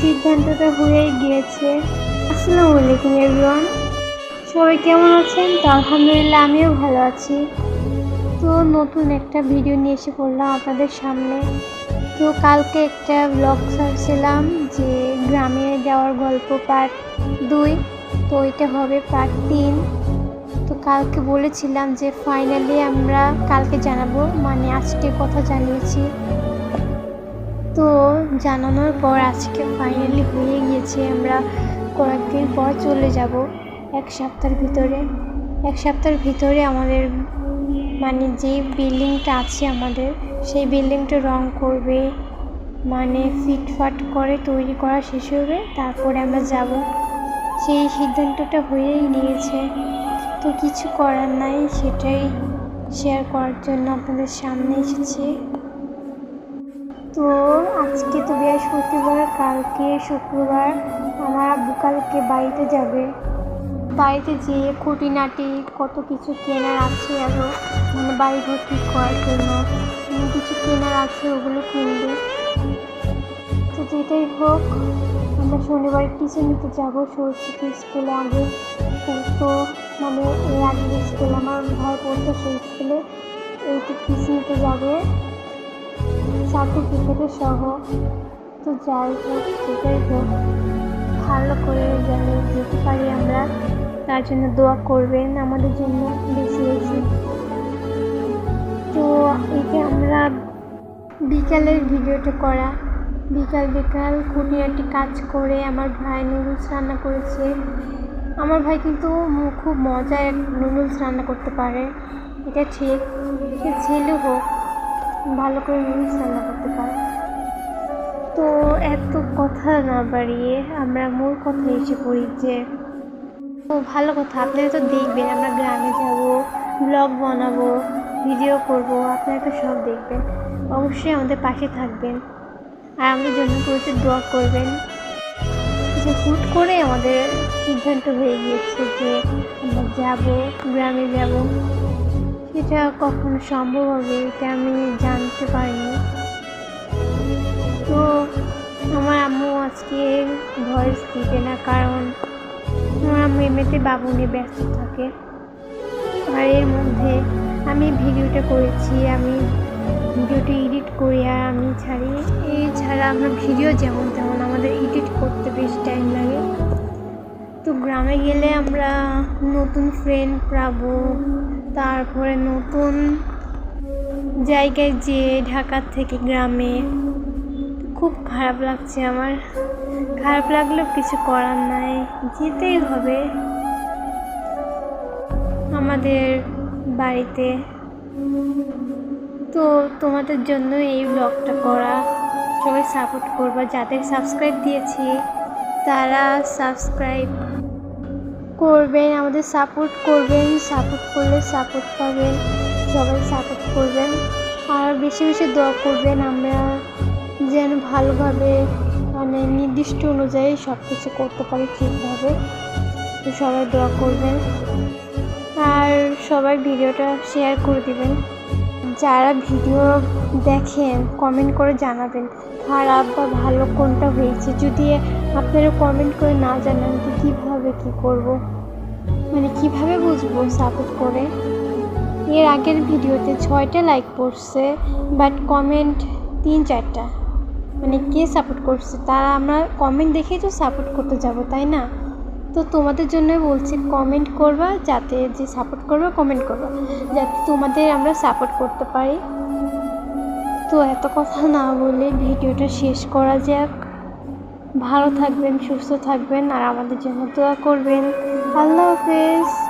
সিদ্ধান্তটা হয়েই গিয়েছে। আসসালামু আলাইকুম এভরিওয়ান সবাই কেমন আছেন? তো আলহামদুলিল্লাহ, আমিও ভালো আছি। তো নতুন একটা ভিডিও নিয়ে এসে পড়লাম আপনাদের সামনে। তো কালকে একটা ব্লগ ছাড়ছিলাম যে গ্রামে যাওয়ার গল্প পার্ট দুই। তো এটা হবে পার্ট তিন। তো কালকে বলেছিলাম যে ফাইনালি আমরা কালকে জানাব মানে আজকে কথা জানিয়েছি। তো জানানোর পর আজকে ফাইনালি হয়ে গিয়েছে, আমরা কয়েকদিন পর চলে যাব এক সপ্তাহের ভিতরে। এক সপ্তাহের ভিতরে আমাদের মানে যে বিল্ডিংটা আছে আমাদের, সেই বিল্ডিংটা রং করবে মানে ফিটফাট করে তৈরি করা শেষ হবে, তারপরে আমরা যাব। সেই সিদ্ধান্তটা হয়েই নিয়েছে তো কিছু করার নাই, সেটাই শেয়ার করার জন্য আপনাদের সামনে এসেছি। তো আজকে তো বিয়ে শুক্রবার কালকে শুক্রবার আমার আব্বু কালকে বাড়িতে যাবে। বাড়িতে যেয়ে খুঁটিনাটি, কত কিছু কেনার আছে আরও মানে বাড়ি ঘর ঠিক করার জন্য কিছু কেনার আছে ওগুলো কিনবে। তো যেটাই হোক, আমরা শনিবার টিউশন নিতে যাব, সরস্বতী স্কুলে আগে। তো মানে এর আগে স্কুল, আমার ভাই পড়তো সেই স্কুলে এইটা টিউশন নিতে যাবে। সার্টিফিকেটের সহ তো যাই হোক যেটাই হোক। ভালো করে যেন যেতে পারি আমরা, তার জন্য দোয়া করবেন আমাদের জন্য বেশি বেশি। তো এটা আমরা বিকালের ভিডিওটা করা। বিকাল বিকাল খুঁটিনাটি কাজ করে, আমার ভাই নুডলস রান্না করেছে। আমার ভাই কিন্তু খুব মজায় নুডলস রান্না করতে পারে। এটা ঠিক সে ছেলে ভালো করে নুডলস রান্না করতে পারে। তো এত কথা না বাড়িয়ে আমরা মূল কথা এসে পড়ি যে ও ভালো কথা, আপনারা তো দেখবেন আমরা গ্রামে যাব ব্লগ বানাবো ভিডিও করব, আপনারা তো সব দেখবেন। অবশ্যই আমাদের পাশে থাকবেন। আর আমাদের জন্য প্রচুর দোয়া করবেন। যে হুট করে আমাদের সিদ্ধান্ত হয়ে গিয়েছে যে আমরা যাব, গ্রামে যাব। সেটা কখন সম্ভব হবে, এটা আমি জানতে পারিনি। তো আমার আম্মু আজকে ভয়েস দিবে না, কারণ আমার আম্মু এমনিতে বাবু নিয়ে ব্যস্ত থাকে। আর এর মধ্যে আমি ভিডিওটা করেছি, আমি ভিডিওটা এডিট করি আর আমি ছাড়ি। এছাড়া ছাড়া আমরা ভিডিও যেমন তেমন আমাদের এডিট করতে বেশ টাইম লাগে। তো গ্রামে গেলে আমরা নতুন ফ্রেন্ড পাবো তারপরে নতুন জায়গায় যেয়ে ঢাকার থেকে গ্রামে। খুব খারাপ লাগছে আমার। খারাপ লাগলেও কিছু করার নাই। যেতেই হবে। আমাদের বাড়িতে। তো তোমাদের জন্য এই ব্লগটা করা। সবাই সাপোর্ট করবা। যাদের সাবস্ক্রাইব দিয়েছি, তারা সাবস্ক্রাইব করবেন, আমাদের সাপোর্ট করবেন সাপোর্ট করলে সাপোর্ট পাবেন, সবাই সাপোর্ট করবেন। আর বেশি বেশি দোয়া করবেন, আমরা যেন ভালোভাবে মানে নির্দিষ্ট অনুযায়ী সব কিছু করতে পারি ঠিকভাবে। সবাই দোয়া করবেন। আর সবাই ভিডিওটা শেয়ার করে দিবেন। যারা ভিডিও দেখেন কমেন্ট করে জানাবেন খারাপ বা ভালো কোনটা হয়েছে? যদি আপনারা কমেন্ট করে না জানান, তো কীভাবে কী করব? মানে কীভাবে বুঝব সাপোর্ট করে? এর আগের ভিডিওতে ছয়টা লাইক পড়ছে বাট কমেন্ট তিন চারটা। মানে কে সাপোর্ট করছে? তারা আমরা কমেন্ট দেখেই তো সাপোর্ট করতে যাব, তাই না? তো তোমাদের জন্য বলছি কমেন্ট করবা, যাতে যে সাপোর্ট করবে কমেন্ট করবা। যাতে তোমাদের আমরা সাপোর্ট করতে পারি। তো এত কথা না বলে ভিডিওটা শেষ করা যাক। ভালো থাকবেন, সুস্থ থাকবেন, আর আমাদের জন্য দোয়া করবেন। আল্লাহ হাফেজ।